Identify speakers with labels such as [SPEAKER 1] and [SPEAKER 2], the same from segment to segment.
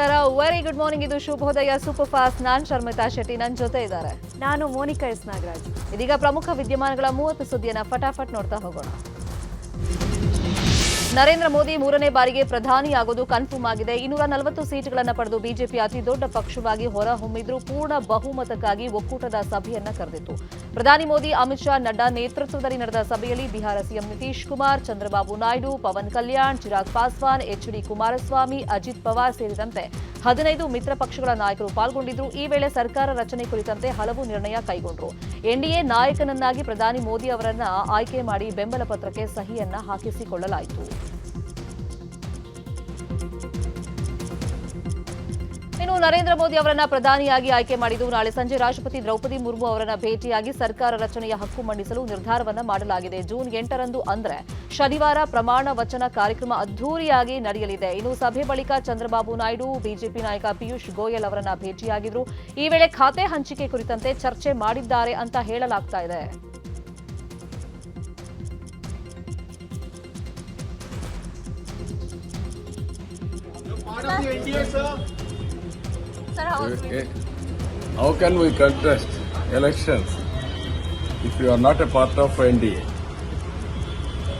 [SPEAKER 1] ನಮಸ್ಕಾರ very good morning. ಇದು ಶುಭೋದಯ ಸೂಪರ್ ಫಾಸ್ಟ್ ನಾನ್ ಶರ್ಮಿತಾ ಶೆಟ್ಟಿ ನನ್ನ ಜೊತೆ ಇದ್ದಾರೆ.
[SPEAKER 2] ನಾನು ಮೋನಿಕಾ ಎಸ್ ನಾಗರಾಜ್.
[SPEAKER 1] ಇದೀಗ ಪ್ರಮುಖ ವಿದ್ಯಮಾನಗಳ ಮೂವತ್ತು ಸುದ್ದಿಯನ್ನ ಫಟಾಫಟ್ ನೋಡ್ತಾ ಹೋಗೋಣ. ನರೇಂದ್ರ ಮೋದಿ ಮೂರನೇ ಬಾರಿಗೆ ಪ್ರಧಾನಿಯಾಗೋದು ಕನ್ಫರ್ಮ್ ಆಗಿದೆ ಇನ್ನೂರ ನಲವತ್ತು ಸೀಟ್ಗಳನ್ನು ಪಡೆದು ಬಿಜೆಪಿ ಅತಿ ದೊಡ್ಡ ಪಕ್ಷವಾಗಿ ಹೊರಹೊಮ್ಮಿದ್ರು ಪೂರ್ಣ ಬಹುಮತಕ್ಕಾಗಿ ಒಕ್ಕೂಟದ ಸಭೆಯನ್ನ ಕರೆದಿತ್ತು. ಪ್ರಧಾನಿ ಮೋದಿ, ಅಮಿತ್ ಶಾ, ನಡ್ಡಾ ನೇತೃತ್ವದಲ್ಲಿ ನಡೆದ ಸಭೆಯಲ್ಲಿ Bihar CM Nitish Kumar, Chandrababu Naidu, Pawan Kalyan, Chirag Paswan, H D Kumaraswamy, Ajit Pawar ಸೇರಿದಂತೆ ಹದಿನೈದು ಮಿತ್ರ ಪಕ್ಷಗಳ ನಾಯಕರು ಪಾಲ್ಗೊಂಡಿದ್ರು. ಈ ವೇಳೆ ಸರ್ಕಾರ ರಚನೆ ಕುರಿತಂತೆ ಹಲವು ನಿರ್ಣಯ ಕೈಗೊಂಡರು. ಎನ್ಡಿಎ ನಾಯಕನನ್ನಾಗಿ ಪ್ರಧಾನಿ ಮೋದಿ ಅವರನ್ನ ಆಯ್ಕೆ ಮಾಡಿ ಬೆಂಬಲ ಪತ್ರಕ್ಕೆ ಸಹಿಯನ್ನ ಹಾಕಿಸಿಕೊಳ್ಳಲಾಯಿತು. ಇನ್ನು ನರೇಂದ್ರ ಮೋದಿ ಅವರನ್ನ ಪ್ರಧಾನಿಯಾಗಿ ಆಯ್ಕೆ ಮಾಡಿದ್ದು ನಾಳೆ ಸಂಜೆ ರಾಷ್ಟ್ರಪತಿ ದ್ರೌಪದಿ ಮುರ್ಮು ಅವರನ್ನ ಭೇಟಿಯಾಗಿ ಸರ್ಕಾರ ರಚನೆಯ ಹಕ್ಕು ಮಂಡಿಸಲು ನಿರ್ಧಾರವನ್ನ ಮಾಡಲಾಗಿದೆ. ಜೂನ್ ಎಂಟರಂದು ಅಂದ್ರೆ ಶನಿವಾರ ಪ್ರಮಾಣ ವಚನ ಕಾರ್ಯಕ್ರಮ ಅದ್ದೂರಿಯಾಗಿ ನಡೆಯಲಿದೆ. ಇನ್ನು ಸಭೆ ಬಳಿಕ ಚಂದ್ರಬಾಬು ನಾಯ್ಡು, ಬಿಜೆಪಿ ನಾಯಕ ಪಿಯೂಷ್ ಗೋಯಲ್ ಅವರನ್ನ ಭೇಟಿಯಾಗಿದ್ರು. ಈ ವೇಳೆ ಖಾತೆ ಹಂಚಿಕೆ ಕುರಿತಂತೆ ಚರ್ಚೆ ಮಾಡಿದ್ದಾರೆ ಅಂತ ಹೇಳಲಾಗ್ತಾ ಇದೆ.
[SPEAKER 3] Part of the NDA, sir.
[SPEAKER 4] Okay. How can we contest elections if you are not a part of NDA?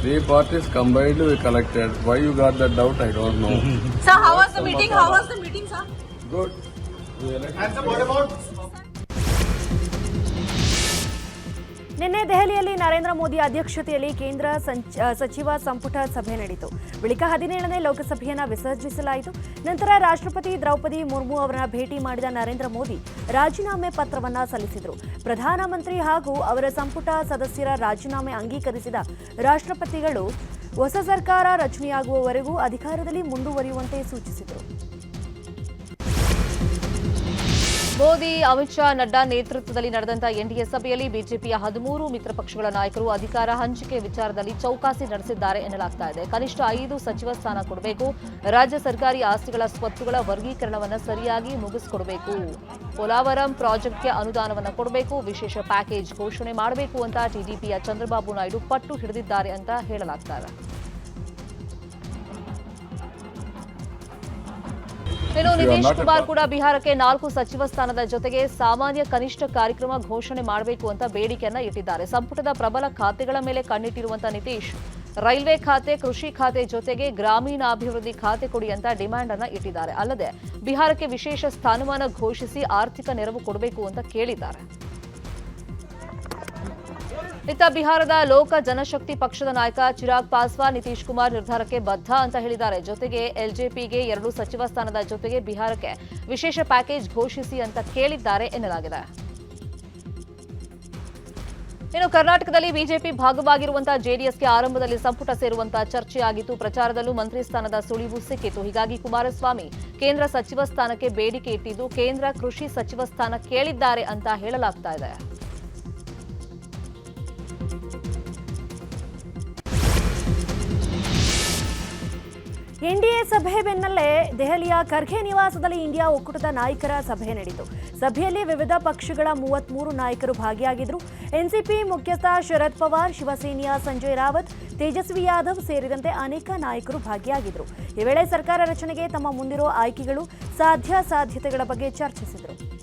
[SPEAKER 4] Three parties combined we collected. Why you got that doubt? I don't know.
[SPEAKER 5] Sir, how was the meeting? How was the meeting, sir?
[SPEAKER 4] Good.
[SPEAKER 3] And sir, what about
[SPEAKER 2] ನಿನ್ನೆ ದೆಹಲಿಯಲ್ಲಿ ನರೇಂದ್ರ ಮೋದಿ ಅಧ್ಯಕ್ಷತೆಯಲ್ಲಿ ಕೇಂದ್ರ ಸಂಚ- ಸಚಿವ ಸಂಪುಟ ಸಭೆ ನಡೆಯಿತು ಬಳಿಕ ಹದಿನೇಳನೇ ಲೋಕಸಭೆಯನ್ನು ವಿಸರ್ಜಿಸಲಾಯಿತು. ನಂತರ ರಾಷ್ಟ್ರಪತಿ ದ್ರೌಪದಿ ಮುರ್ಮು ಅವರನ್ನ ಭೇಟಿ ಮಾಡಿದ ನರೇಂದ್ರ ಮೋದಿ ರಾಜೀನಾಮೆ ಪತ್ರವನ್ನ ಸಲ್ಲಿಸಿದರು. ಪ್ರಧಾನಮಂತ್ರಿ ಹಾಗೂ ಅವರ ಸಂಪುಟ ಸದಸ್ಯರ ರಾಜೀನಾಮೆ ಅಂಗೀಕರಿಸಿದ ರಾಷ್ಟ್ರಪತಿಗಳು ಹೊಸ ಸರ್ಕಾರ ರಚನೆಯಾಗುವವರೆಗೂ ಅಧಿಕಾರದಲ್ಲಿ ಮುಂದುವರಿಯುವಂತೆ ಸೂಚಿಸಿದರು.
[SPEAKER 1] ಮೋದಿ, ಅಮಿತ್ ಶಾ, ನಡ್ಡಾ ನೇತೃತ್ವದಲ್ಲಿ ನಡೆದಂತ ಎನ್ಡಿಎ ಸಭೆಯಲ್ಲಿ ಬಿಜೆಪಿಯ ಹದಿಮೂರು ಮಿತ್ರ ಪಕ್ಷಗಳ ನಾಯಕರು ಅಧಿಕಾರ ಹಂಚಿಕೆ ವಿಚಾರದಲ್ಲಿ ಚೌಕಾಸಿ ನಡೆಸಿದ್ದಾರೆ ಎನ್ನಲಾಗ್ತಾ ಇದೆ. ಕನಿಷ್ಠ ಐದು ಸಚಿವ ಸ್ಥಾನ ಕೊಡಬೇಕು. ರಾಜ್ಯ ಸರ್ಕಾರಿ ಆಸ್ತಿಗಳ ಸ್ವತ್ತುಗಳ ವರ್ಗೀಕರಣವನ್ನು ಸರಿಯಾಗಿ ಮುಗಿಸಿಕೊಡಬೇಕು. ಪೋಲಾವರಂ ಪ್ರಾಜೆಕ್ಟ್ಗೆ ಅನುದಾನವನ್ನು ಕೊಡಬೇಕು. ವಿಶೇಷ ಪ್ಯಾಕೇಜ್ ಘೋಷಣೆ ಮಾಡಬೇಕು ಅಂತ ಟಿಡಿಪಿಯ ಚಂದ್ರಬಾಬು ನಾಯ್ಡು ಪಟ್ಟು ಹಿಡಿದಿದ್ದಾರೆ ಅಂತ ಹೇಳಲಾಗ್ತಾ ಇದೆ. ಇನ್ನು ನಿತೀಶ್ ಕುಮಾರ್ ಕೂಡ ಬಿಹಾರಕ್ಕೆ ನಾಲ್ಕು ಸಚಿವ ಸ್ಥಾನದ ಜೊತೆಗೆ ಸಾಮಾನ್ಯ ಕನಿಷ್ಠ ಕಾರ್ಯಕ್ರಮ ಘೋಷಣೆ ಮಾಡಬೇಕು ಅಂತ ಬೇಡಿಕೆಯನ್ನ ಇಟ್ಟಿದ್ದಾರೆ. ಸಂಪುಟದ ಪ್ರಬಲ ಖಾತೆಗಳ ಮೇಲೆ ಕಣ್ಣಿಟ್ಟಿರುವಂತಹ ನಿತೀಶ್ ರೈಲ್ವೆ ಖಾತೆ ಕೃಷಿ ಖಾತೆ ಜೊತೆಗೆ ಗ್ರಾಮೀಣಾಭಿವೃದ್ಧಿ ಖಾತೆ ಕೊಡಿ ಅಂತ ಡಿಮ್ಯಾಂಡ್ ಅನ್ನ ಇಟ್ಟಿದ್ದಾರೆ. ಅಲ್ಲದೆ ಬಿಹಾರಕ್ಕೆ ವಿಶೇಷ ಸ್ಥಾನಮಾನ ಘೋಷಿಸಿ ಆರ್ಥಿಕ ನೆರವು ಕೊಡಬೇಕು ಅಂತ ಕೇಳಿದ್ದಾರೆ. ಇತ್ತ ಬಿಹಾರದ ಲೋಕ ಜನಶಕ್ತಿ ಪಕ್ಷದ ನಾಯಕ ಚಿರಾಗ್ ಪಾಸ್ವಾನ್ ನಿತೀಶ್ ಕುಮಾರ್ ನಿರ್ಧಾರಕ್ಕೆ ಬದ್ಧ ಅಂತ ಹೇಳಿದ್ದಾರೆ. ಜೊತೆಗೆ ಎಲ್ಜೆಪಿಗೆ ಎರಡು ಸಚಿವ ಸ್ಥಾನದ ಜೊತೆಗೆ ಬಿಹಾರಕ್ಕೆ ವಿಶೇಷ ಪ್ಯಾಕೇಜ್ ಘೋಷಿಸಿ ಅಂತ ಕೇಳಿದ್ದಾರೆ ಎನ್ನಲಾಗಿದೆ. ಇನ್ನು ಕರ್ನಾಟಕದಲ್ಲಿ ಬಿಜೆಪಿ ಭಾಗವಾಗಿರುವಂತಹ ಜೆಡಿಎಸ್ಗೆ ಆರಂಭದಲ್ಲಿ ಸಂಪುಟ ಸೇರುವಂತಹ ಚರ್ಚೆಯಾಗಿತ್ತು. ಪ್ರಚಾರದಲ್ಲೂ ಮಂತ್ರಿ ಸ್ಥಾನದ ಸುಳಿವು ಸಿಕ್ಕಿತು ಹೀಗಾಗಿ ಕುಮಾರಸ್ವಾಮಿ ಕೇಂದ್ರ ಸಚಿವ ಸ್ಥಾನಕ್ಕೆ ಬೇಡಿಕೆ ಇಟ್ಟಿದ್ದು ಕೇಂದ್ರ ಕೃಷಿ ಸಚಿವ ಸ್ಥಾನ ಕೇಳಿದ್ದಾರೆ ಅಂತ ಹೇಳಲಾಗ್ತಾ ಇದೆ.
[SPEAKER 2] ಎನ್ಡಿಎ ಸಭೆ ಬೆನ್ನಲ್ಲೇ ದೆಹಲಿಯ ಖರ್ಗೆ ನಿವಾಸದಲ್ಲಿ ಇಂಡಿಯಾ ಒಕ್ಕೂಟದ ನಾಯಕರ ಸಭೆ ನಡೆಯಿತು. ಸಭೆಯಲ್ಲಿ ವಿವಿಧ ಪಕ್ಷಗಳ ಮೂವತ್ಮೂರು ನಾಯಕರು ಭಾಗಿಯಾಗಿದ್ದರು. ಎನ್ಸಿಪಿ ಮುಖ್ಯಸ್ಥ ಶರದ್ ಪವಾರ್, ಶಿವಸೇನೆಯ ಸಂಜಯ್ ರಾವತ್, ತೇಜಸ್ವಿ ಯಾದವ್ ಸೇರಿದಂತೆ ಅನೇಕ ನಾಯಕರು ಭಾಗಿಯಾಗಿದ್ದರು. ಈ ವೇಳೆ ಸರ್ಕಾರ ರಚನೆಗೆ ತಮ್ಮ ಮುಂದಿರುವ ಆಯ್ಕೆಗಳು ಸಾಧ್ಯ ಸಾಧ್ಯತೆಗಳ ಬಗ್ಗೆ ಚರ್ಚಿಸಿದರು.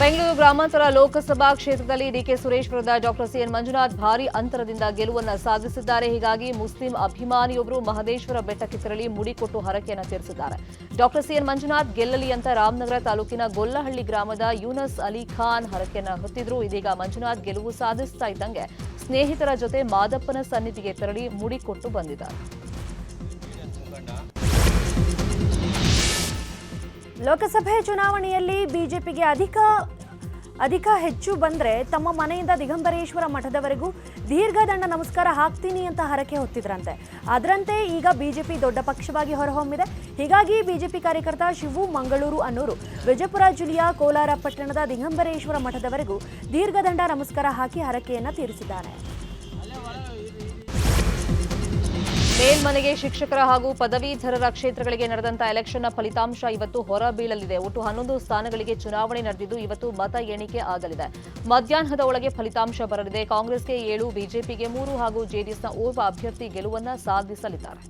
[SPEAKER 1] ಬೆಂಗಳೂರು ಗ್ರಾಮಾಂತರ ಲೋಕಸಭಾ ಕ್ಷೇತ್ರದಲ್ಲಿ ಡಿಕೆ ಸುರೇಶ್ ವಿರುದ್ಧ ಡಾಕ್ಟರ್ ಸಿಎನ್ ಮಂಜುನಾಥ್ ಭಾರಿ ಅಂತರದಿಂದ ಗೆಲುವನ್ನು ಸಾಧಿಸಿದ್ದಾರೆ. ಹೀಗಾಗಿ ಮುಸ್ಲಿಂ ಅಭಿಮಾನಿಯೊಬ್ಬರು ಮಹದೇಶ್ವರ ಬೆಟ್ಟಕ್ಕೆ ತೆರಳಿ ಮುಡಿಕೊಟ್ಟು ಹರಕೆಯನ್ನು ತೀರಿಸಿದ್ದಾರೆ. ಡಾಕ್ಟರ್ ಸಿಎನ್ ಮಂಜುನಾಥ್ ಗೆಲ್ಲಲಿ ಅಂತ ರಾಮನಗರ ತಾಲೂಕಿನ ಗೊಲ್ಲಹಳ್ಳಿ ಗ್ರಾಮದ ಯೂನಸ್ ಅಲಿ ಖಾನ್ ಹರಕೆಯನ್ನು ಹೊತ್ತಿದ್ರು. ಇದೀಗ ಮಂಜುನಾಥ್ ಗೆಲುವು ಸಾಧಿಸ್ತಾ ಇದ್ದಂಗೆ ಸ್ನೇಹಿತರ ಜೊತೆ ಮಾದಪ್ಪನ ಸನ್ನಿಧಿಗೆ ತೆರಳಿ ಮುಡಿಕೊಟ್ಟು ಬಂದಿದ್ದಾರೆ.
[SPEAKER 2] ಲೋಕಸಭೆ ಚುನಾವಣೆಯಲ್ಲಿ ಬಿಜೆಪಿಗೆ ಅಧಿಕ ಅಧಿಕ ಹೆಚ್ಚು ಬಂದ್ರೆ ತಮ್ಮ ಮನೆಯಿಂದ ದಿಗಂಬರೇಶ್ವರ ಮಠದವರೆಗೂ ದೀರ್ಘದಂಡ ನಮಸ್ಕಾರ ಹಾಕ್ತೀನಿ ಅಂತ ಹರಕೆ ಹೊತ್ತಿದ್ರಂತೆ. ಅದರಂತೆ ಈಗ ಬಿಜೆಪಿ ದೊಡ್ಡ ಪಕ್ಷವಾಗಿ ಹೊರಹೊಮ್ಮಿದೆ. ಹೀಗಾಗಿ ಬಿಜೆಪಿ ಕಾರ್ಯಕರ್ತ ಶಿವು ಮಂಗಳೂರು ಅನ್ನೂರು, ವಿಜಯಪುರ ಜಿಲ್ಲೆಯ ಕೋಲಾರ ಪಟ್ಟಣದ ದಿಗಂಬರೇಶ್ವರ ಮಠದವರೆಗೂ ದೀರ್ಘದಂಡ ನಮಸ್ಕಾರ ಹಾಕಿ ಹರಕೆಯನ್ನು ತೀರಿಸಿದ್ದಾರೆ.
[SPEAKER 1] ಮೇಲ್ಮನೆಗೆ ಶಿಕ್ಷಕರ ಹಾಗೂ ಪದವೀಧರರ ಕ್ಷೇತ್ರಗಳಿಗೆ ನಡೆದಂತ ಎಲೆಕ್ಷನ್ನ ಫಲಿತಾಂಶ ಇವತ್ತು ಹೊರಬೀಳಲಿದೆ. ಒಟ್ಟು ಹನ್ನೊಂದು ಸ್ಥಾನಗಳಿಗೆ ಚುನಾವಣೆ ನಡೆದಿದ್ದು ಇವತ್ತು ಮತ ಎಣಿಕೆ ಆಗಲಿದೆ. ಮಧ್ಯಾಹ್ನದ ಒಳಗೆ ಫಲಿತಾಂಶ ಬರಲಿದೆ. ಕಾಂಗ್ರೆಸ್ಗೆ ಏಳು, ಬಿಜೆಪಿಗೆ ಮೂರು ಹಾಗೂ ಜೆಡಿಎಸ್ನ ಓರ್ವ ಅಭ್ಯರ್ಥಿ ಗೆಲುವನ್ನ ಸಾಧಿಸಲಿದ್ದಾರೆ.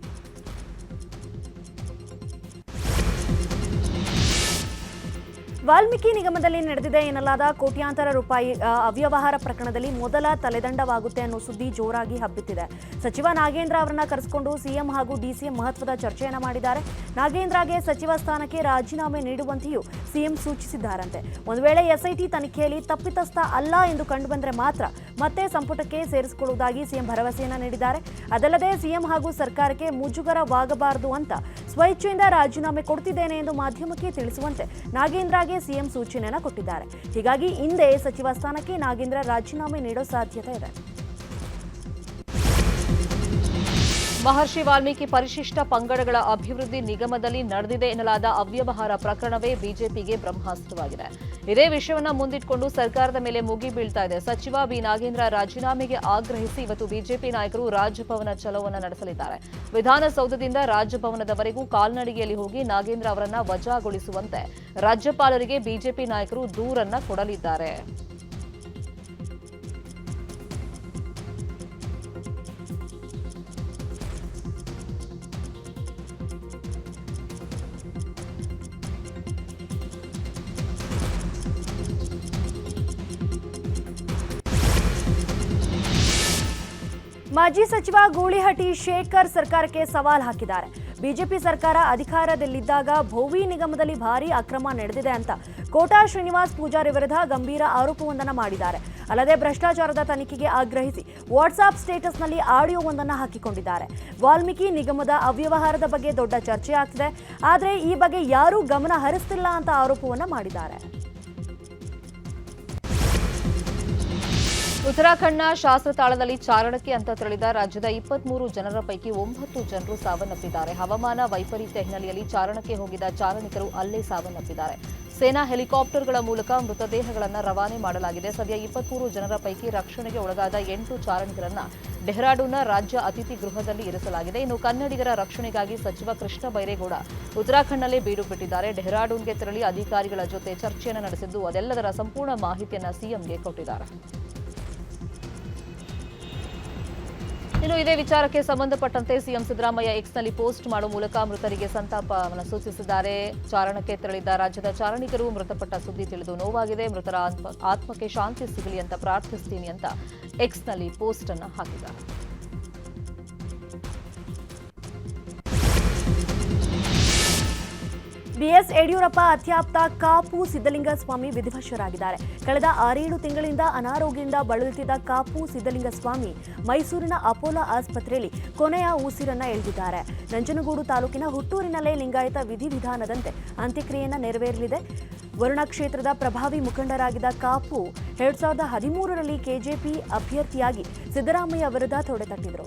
[SPEAKER 2] ವಾಲ್ಮೀಕಿ ನಿಗಮದಲ್ಲಿ ನಡೆದಿದೆ ಎನ್ನಲಾದ ಕೋಟ್ಯಾಂತರ ರೂಪಾಯಿ ಅವ್ಯವಹಾರ ಪ್ರಕರಣದಲ್ಲಿ ಮೊದಲ ತಲೆದಂಡವಾಗುತ್ತೆ ಅನ್ನೋ ಸುದ್ದಿ ಜೋರಾಗಿ ಹಬ್ಬಿತ್ತಿದೆ. ಸಚಿವ ನಾಗೇಂದ್ರ ಅವರನ್ನ ಕರೆಸಿಕೊಂಡು ಸಿಎಂ ಹಾಗೂ ಡಿಸಿಎಂ ಮಹತ್ವದ ಚರ್ಚೆಯನ್ನು ಮಾಡಿದ್ದಾರೆ. ನಾಗೇಂದ್ರಗೆ ಸಚಿವ ಸ್ಥಾನಕ್ಕೆ ರಾಜೀನಾಮೆ ನೀಡುವಂತೆಯೂ ಸಿಎಂ ಸೂಚಿಸಿದ್ದಾರಂತೆ. ಒಂದು ವೇಳೆ ಎಸ್ಐಟಿ ತನಿಖೆಯಲ್ಲಿ ತಪ್ಪಿತಸ್ಥ ಅಲ್ಲ ಎಂದು ಕಂಡುಬಂದರೆ ಮಾತ್ರ ಮತ್ತೆ ಸಂಪುಟಕ್ಕೆ ಸೇರಿಸಿಕೊಳ್ಳುವುದಾಗಿ ಸಿಎಂ ಭರವಸೆಯನ್ನ ನೀಡಿದ್ದಾರೆ. ಅದಲ್ಲದೆ ಸಿಎಂ ಹಾಗೂ ಸರ್ಕಾರಕ್ಕೆ ಮುಜುಗರವಾಗಬಾರದು ಅಂತ ಸ್ವಇಚ್ಛೆಯಿಂದ ರಾಜೀನಾಮೆ ಕೊಡ್ತಿದ್ದೇನೆ ಎಂದು ಮಾಧ್ಯಮಕ್ಕೆ ತಿಳಿಸುವಂತೆ ನಾಗೇಂದ್ರಗೆ ಸಿಎಂ ಸೂಚನೆಯನ್ನು ಕೊಟ್ಟಿದ್ದಾರೆ. ಹೀಗಾಗಿ ಹಿಂದೆ ಸಚಿವ ಸ್ಥಾನಕ್ಕೆ ನಾಗೇಂದ್ರ ರಾಜೀನಾಮೆ ನೀಡೋ ಸಾಧ್ಯತೆ ಇದೆ.
[SPEAKER 1] ಮಹರ್ಷಿ ವಾಲ್ಮೀಕಿ ಪರಿಶಿಷ್ಟ ಪಂಗಡಗಳ ಅಭಿವೃದ್ಧಿ ನಿಗಮದಲ್ಲಿ ನಡೆದಿದೆ ಎನ್ನಲಾದ ಅವ್ಯವಹಾರ ಪ್ರಕರಣವೇ ಬಿಜೆಪಿಗೆ ಬ್ರಹ್ಮಾಸ್ತ್ರವಾಗಿದೆ. ಇದೇ ವಿಷಯವನ್ನು ಮುಂದಿಟ್ಟುಕೊಂಡು ಸರ್ಕಾರದ ಮೇಲೆ ಮುಗಿ ಬೀಳ್ತಾ ಇದೆ. ಸಚಿವ ಬಿ. ನಾಗೇಂದ್ರ ರಾಜೀನಾಮೆಗೆ ಆಗ್ರಹಿಸಿ ಇವತ್ತು ಬಿಜೆಪಿ ನಾಯಕರು ರಾಜಭವನ ಚಲವನ್ನು ನಡೆಸಲಿದ್ದಾರೆ. ವಿಧಾನಸೌಧದಿಂದ ರಾಜಭವನದವರೆಗೂ ಕಾಲ್ನಡಿಗೆಯಲ್ಲಿ ಹೋಗಿ ನಾಗೇಂದ್ರ ಅವರನ್ನ ವಜಾಗೊಳಿಸುವಂತೆ ರಾಜ್ಯಪಾಲರಿಗೆ ಬಿಜೆಪಿ ನಾಯಕರು ದೂರನ್ನ ಕೊಡಲಿದ್ದಾರೆ.
[SPEAKER 2] ಮಾಜಿ ಸಚಿವ ಗೂಳಿಹಟ್ಟಿ ಶೇಖರ್ ಸರ್ಕಾರಕ್ಕೆ ಸವಾಲ್ ಹಾಕಿದ್ದಾರೆ. ಬಿಜೆಪಿ ಸರ್ಕಾರ ಅಧಿಕಾರದಲ್ಲಿದ್ದಾಗ ಭೋವಿ ನಿಗಮದಲ್ಲಿ ಭಾರೀ ಅಕ್ರಮ ನಡೆದಿದೆ ಅಂತ ಕೋಟಾ ಶ್ರೀನಿವಾಸ್ ಪೂಜಾರಿ ವಿರುದ್ಧ ಗಂಭೀರ ಆರೋಪವೊಂದನ್ನು ಮಾಡಿದ್ದಾರೆ. ಅಲ್ಲದೆ ಭ್ರಷ್ಟಾಚಾರದ ತನಿಖೆಗೆ ಆಗ್ರಹಿಸಿ ವಾಟ್ಸಾಪ್ ಸ್ಟೇಟಸ್ನಲ್ಲಿ ಆಡಿಯೋವೊಂದನ್ನು ಹಾಕಿಕೊಂಡಿದ್ದಾರೆ. ವಾಲ್ಮೀಕಿ ನಿಗಮದ ಅವ್ಯವಹಾರದ ಬಗ್ಗೆ ದೊಡ್ಡ ಚರ್ಚೆ ಆಗ್ತಿದೆ ಆದರೆ ಈ ಬಗ್ಗೆ ಯಾರೂ ಗಮನ ಹರಿಸ್ತಿಲ್ಲ ಅಂತ ಆರೋಪವನ್ನು ಮಾಡಿದ್ದಾರೆ.
[SPEAKER 1] ಉತ್ತರಾಖಂಡ್ನ ಶಾಸ್ತ್ರತಾಳದಲ್ಲಿ ಚಾರಣಕ್ಕೆ ಅಂತ ತೆರಳಿದ ರಾಜ್ಯದ ಇಪ್ಪತ್ಮೂರು ಜನರ ಪೈಕಿ ಒಂಬತ್ತು ಜನರು ಸಾವನ್ನಪ್ಪಿದ್ದಾರೆ. ಹವಾಮಾನ ವೈಪರೀತ್ಯ ಹಿನ್ನೆಲೆಯಲ್ಲಿ ಚಾರಣಕ್ಕೆ ಹೋಗಿದ್ದ ಚಾರಣಿಕರು ಅಲ್ಲೇ ಸಾವನ್ನಪ್ಪಿದ್ದಾರೆ. ಸೇನಾ ಹೆಲಿಕಾಪ್ಟರ್ಗಳ ಮೂಲಕ ಮೃತದೇಹಗಳನ್ನು ರವಾನೆ ಮಾಡಲಾಗಿದೆ. ಸದ್ಯ ಇಪ್ಪತ್ಮೂರು ಜನರ ಪೈಕಿ ರಕ್ಷಣೆಗೆ ಒಳಗಾದ ಎಂಟು ಚಾರಣಿಕರನ್ನು ಡೆಹ್ರಾಡೂನ್ನ ರಾಜ್ಯ ಅತಿಥಿ ಗೃಹದಲ್ಲಿ ಇರಿಸಲಾಗಿದೆ. ಇನ್ನು ಕನ್ನಡಿಗರ ರಕ್ಷಣೆಗಾಗಿ ಸಚಿವ ಕೃಷ್ಣ ಬೈರೇಗೌಡ ಉತ್ತರಾಖಂಡ್ನಲ್ಲೇ ಬೀಡು ಬಿಟ್ಟಿದ್ದಾರೆ. ಡೆಹ್ರಾಡೂನ್ಗೆ ತೆರಳಿ ಅಧಿಕಾರಿಗಳ ಜೊತೆ ಚರ್ಚೆಯನ್ನು ನಡೆಸಿದ್ದು ಅದೆಲ್ಲದರ ಸಂಪೂರ್ಣ ಮಾಹಿತಿಯನ್ನು ಸಿಎಂಗೆ ಕೊಟ್ಟಿದ್ದಾರೆ. ಇನ್ನು ಇದೇ ವಿಚಾರಕ್ಕೆ ಸಂಬಂಧಪಟ್ಟಂತೆ ಸಿಎಂ ಸಿದ್ದರಾಮಯ್ಯ ಎಕ್ಸ್ನಲ್ಲಿ ಪೋಸ್ಟ್ ಮಾಡುವ ಮೂಲಕ ಮೃತರಿಗೆ ಸಂತಾಪವನ್ನು ಸೂಚಿಸಿದ್ದಾರೆ. ಚಾರಣಕ್ಕೆ ತೆರಳಿದ್ದ ರಾಜ್ಯದ ಚಾರಣಿಗರು ಮೃತಪಟ್ಟ ಸುದ್ದಿ ತಿಳಿದು ನೋವಾಗಿದೆ. ಮೃತರ ಆತ್ಮ- ಆತ್ಮಕ್ಕೆ ಶಾಂತಿ ಸಿಗಲಿ ಅಂತ ಪ್ರಾರ್ಥಿಸ್ತೀನಿ ಅಂತ ಎಕ್ಸ್ನಲ್ಲಿ ಪೋಸ್ಟ್ ಅನ್ನು ಹಾಕಿದ್ದಾರೆ.
[SPEAKER 2] ಬಿಎಸ್ ಯಡಿಯೂರಪ್ಪ ಅತ್ಯಾಪ್ತ ಕಾಪು ಸಿದ್ದಲಿಂಗ ಸ್ವಾಮಿ ವಿಧಿವಶರಾಗಿದ್ದಾರೆ. ಕಳೆದ ಆರೇಳು ತಿಂಗಳಿಂದ ಅನಾರೋಗ್ಯದಿಂದ ಬಳಲುತ್ತಿದ್ದ ಕಾಪು ಸಿದ್ದಲಿಂಗ ಸ್ವಾಮಿ ಮೈಸೂರಿನ ಅಪೋಲೋ ಆಸ್ಪತ್ರೆಯಲ್ಲಿ ಕೊನೆಯ ಉಸಿರನ್ನ ಎಳೆದಿದ್ದಾರೆ. ನಂಜನಗೂಡು ತಾಲೂಕಿನ ಹುಟ್ಟೂರಿನಲ್ಲೇ ಲಿಂಗಾಯತ ವಿಧಿವಿಧಾನದಂತೆ ಅಂತ್ಯಕ್ರಿಯೆಯನ್ನ ನೆರವೇರಲಿದೆ. ವರುಣ ಕ್ಷೇತ್ರದ ಪ್ರಭಾವಿ ಮುಖಂಡರಾಗಿದ್ದ ಕಾಪು ಎರಡ್ ಸಾವಿರದ ಹದಿಮೂರರಲ್ಲಿ ಕೆಜೆಪಿ ಅಭ್ಯರ್ಥಿಯಾಗಿ ಸಿದ್ದರಾಮಯ್ಯ ವಿರುದ್ಧ ತೊಡೆತಟ್ಟಿದ್ರು